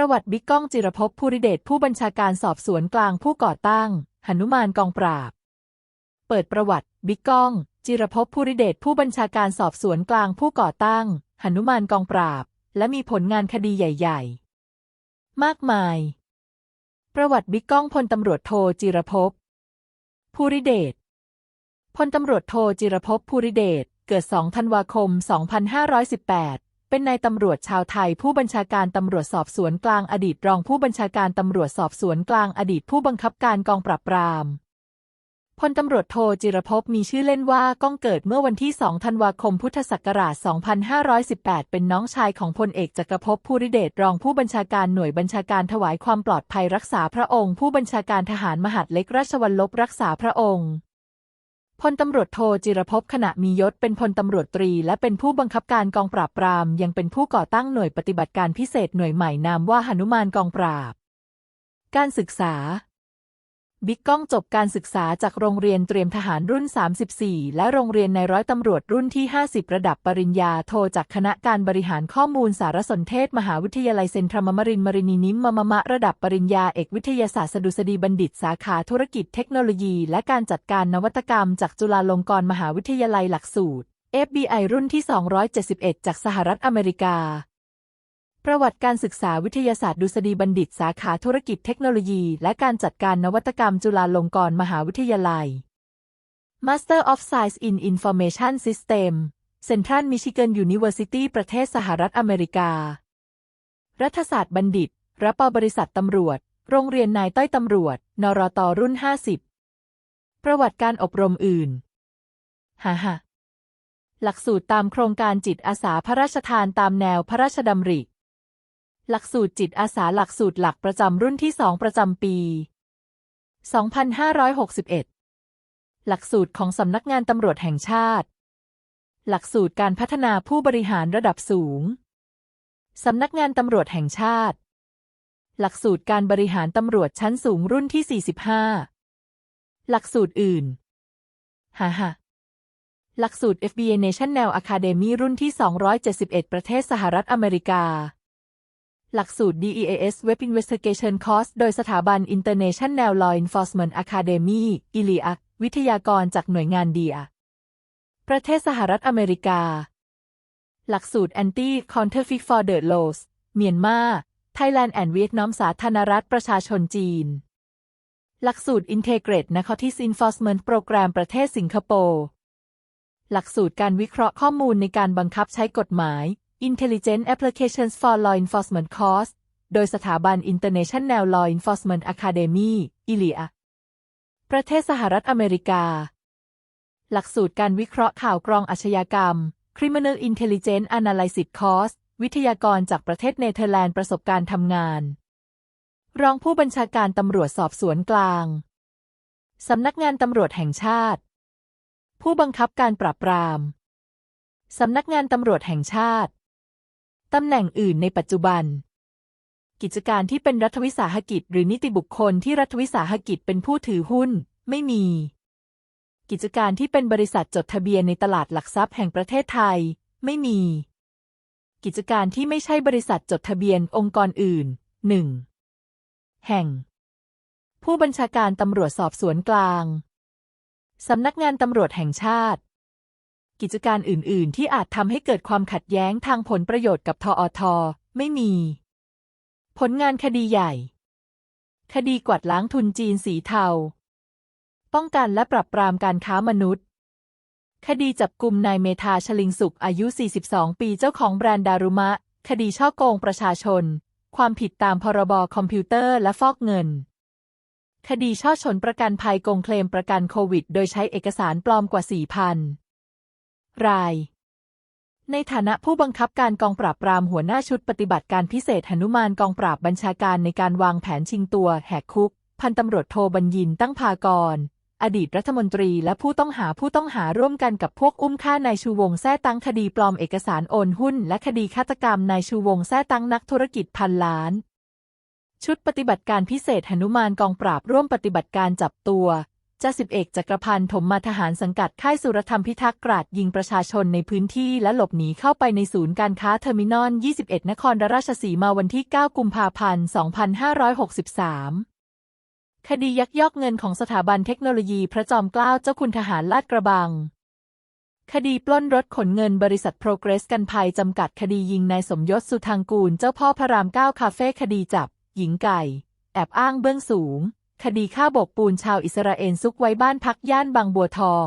ประวัติบิ๊กก้องจิรภพภูริเดชผู้บัญชาการสอบสวนกลางผู้ก่อตั้ง หนุมานกองปราบ เปิดประวัติ บิ๊กก้อง จิรภพภูริเดชผู้บัญชาการสอบสวนกลางผู้ก่อตั้ง หนุมานกองปราบ และมีผลงานคดีใหญ่ ๆ มากมาย ประวัติบิ๊กก้องพลตำรวจโทจิรภพภูริเดชพลตำรวจโทจิรภพภูริเดชเกิด 2 ธันวาคม 2518 เป็นนายตำรวจชาวไทย ผู้บัญชาการตำรวจสอบสวนกลางอดีตรองผู้บัญชาการตำรวจสอบสวนกลางอดีตผู้บังคับการกองปราบปรามพลตำรวจโทจิรภพมีชื่อเล่นว่าก้องเกิดเมื่อวันที่ 2 ธันวาคม พุทธศักราช 2518 เป็นน้องชายของพลเอกจักรภพภูริเดชรองผู้บัญชาการหน่วยบัญชาการถวายความปลอดภัยรักษาพระองค์ ผู้บัญชาการทหารมหาดเล็กราชวัลลบรักษาพระองค์ พลตำรวจโทจิรภพขณะมียศเป็นพลตำรวจตรี และเป็นผู้บังคับการกองปราบปราม ยังเป็นผู้ก่อตั้งหน่วยปฏิบัติการพิเศษหน่วยใหม่นามว่าหนุมานกองปราบ การศึกษา บิ๊กก้องจบการศึกษาจากโรงเรียนเตรียมทหารรุ่น 34 และโรงเรียนในร้อยตำรวจรุ่นที่ 50 ระดับปริญญาโทจากคณะการบริหารข้อมูลสารสนเทศ มหาวิทยาลัยเซนทรัมมรินมรินีนิมมมมะระดับปริญญาเอกวิทยาศาสตร์สดุษฎีบัณฑิตสาขาธุรกิจเทคโนโลยี และการจัดการนวัตกรรม จากจุฬาลงกรณ์มหาวิทยาลัยหลักสูตร FBI รุ่นที่ 271 จากสหรัฐอเมริกา ประวัติการศึกษาวิทยาศาสตร์ดุษฎีบัณฑิตสาขาธุรกิจเทคโนโลยี และการจัดการนวัตกรรมจุฬาลงกรณ์มหาวิทยาลัย Master of Science in Information System Central Michigan University ประเทศสหรัฐอเมริกา รัฐศาสตร์บัณฑิตรับปบริษัทตำรวจ โรงเรียนนายต้อยตำรวจ นรตรุ่น 50 ประวัติการอบรมอื่นฮ่าฮ่าหลักสูตรตามโครงการจิตอาสาพระราชทานตามแนวพระราชดำริ หลักสูตรจิตอาสาหลักสูตรหลักประจำรุ่นที่สองประจำปี 2561 หลักสูตรของสำนักงานตำรวจแห่งชาติ หลักสูตรการพัฒนาผู้บริหารระดับสูง สำนักงานตำรวจแห่งชาติ หลักสูตรการบริหารตำรวจชั้นสูงรุ่นที่ 45 หลักสูตรอื่น ฮ่าฮ่าหลักสูตร FBA National Academy รุ่นที่ 271 ประเทศสหรัฐอเมริกา หลักสูตร DEAS Web Investigation Course โดยสถาบัน International Law Enforcement Academy อิลีอักวิทยากรจากหน่วยงานเดีย ประเทศสหรัฐอเมริกา หลักสูตร Anti Counterfeit for the Laws เมียนมา Thailand and Vietnam สาธารณรัฐประชาชนจีน หลักสูตร Integrate Narcotics Enforcement Program ประเทศสิงคโปร์หลักสูตรการวิเคราะห์ข้อมูลในการบังคับใช้กฎหมาย Intelligent Applications for Law Enforcement Course โดยสถาบัน International Law Enforcement Academy อิลีอประเทศสหรัฐอเมริกา หลักสูตรการวิเคราะห์ข่าวกรองอาชญากรรม Criminal Intelligence Analysis Course วิทยากรจากประเทศเนเธอร์แลนด์ประสบการณ์ทำงาน รองผู้บัญชาการตำรวจสอบสวนกลาง สำนักงานตำรวจแห่งชาติ ผู้บังคับการปราบปราม สำนักงานตำรวจแห่งชาติ ตำแหน่งอื่นในปัจจุบัน กิจการที่เป็นรัฐวิสาหกิจ หรือนิติบุคคลที่รัฐวิสาหกิจเป็นผู้ถือหุ้น ไม่มี กิจการที่เป็นบริษัทจดทะเบียนในตลาดหลักทรัพย์แห่งประเทศไทย ไม่มี กิจการที่ไม่ใช่บริษัทจดทะเบียนองค์กรอื่นหนึ่งแห่ง ผู้บัญชาการตำรวจสอบสวนกลางสำนักงานตำรวจแห่งชาติ กิจการอื่น ๆ ที่อาจทำให้เกิดความขัดแย้งทางผลประโยชน์กับทออทไม่มี ผลงานคดีใหญ่ คดีกวาดล้างทุนจีนสีเทา ป้องกันและปรับปรามการค้ามนุษย์ คดีจับกลุ่มนายเมธาชลิงสุขอายุ 42 ปีเจ้าของแบรนด์ดารุมะ คดีช่อโกงประชาชน ความผิดตามพรบคอมพิวเตอร์และฟอกเงินคดีช่อชนประกันภัยโกงเคลมประกันโควิด โดยใช้เอกสารปลอมกว่า 4,000 ราย ในฐานะผู้บังคับการกองปราบปรามหัวหน้าชุดปฏิบัติการพิเศษหนุมานกองปราบบัญชาการในการวางแผนชิงตัวแหกคุก พันตำรวจโทบัญญินตั้งพากร อดีตรัฐมนตรีและผู้ต้องหาผู้ต้องหาร่วมกันกับพวกอุ้มฆ่านายชูวงแท้ตั้งคดีปลอมเอกสารโอนหุ้น และคดีฆาตกรรมนายชูวงแท้ตั้งนักธุรกิจพันล้านชุดปฏิบัติการพิเศษหนุมานกองปราบร่วมปฏิบัติการจับตัว จ่าสิบเอกจักรพันธ์ถมมาทหารสังกัดค่ายสุรธรรมพิทักษ์กราดยิงประชาชนในพื้นที่และหลบหนีเข้าไปในศูนย์การค้าเทอร์มินอล 21 นครราชสีมาวันที่ 9 กุมภาพันธ์ 2563 คดียักยอกเงินของสถาบันเทคโนโลยีพระจอมเกล้าเจ้าคุณทหารลาดกระบัง คดีปล้นรถขนเงินบริษัทโปรเกรสกันภัยจำกัดคดียิงนายสมยศสุทางกูลเจ้าพ่อพระรามเก้าคาเฟ่คดีจับ หญิงไก่ แอบอ้างเบื้องสูง คดีฆ่าโบกปูนชาวอิสราเอลซุกไว้บ้านพักย่านบางบัวทอง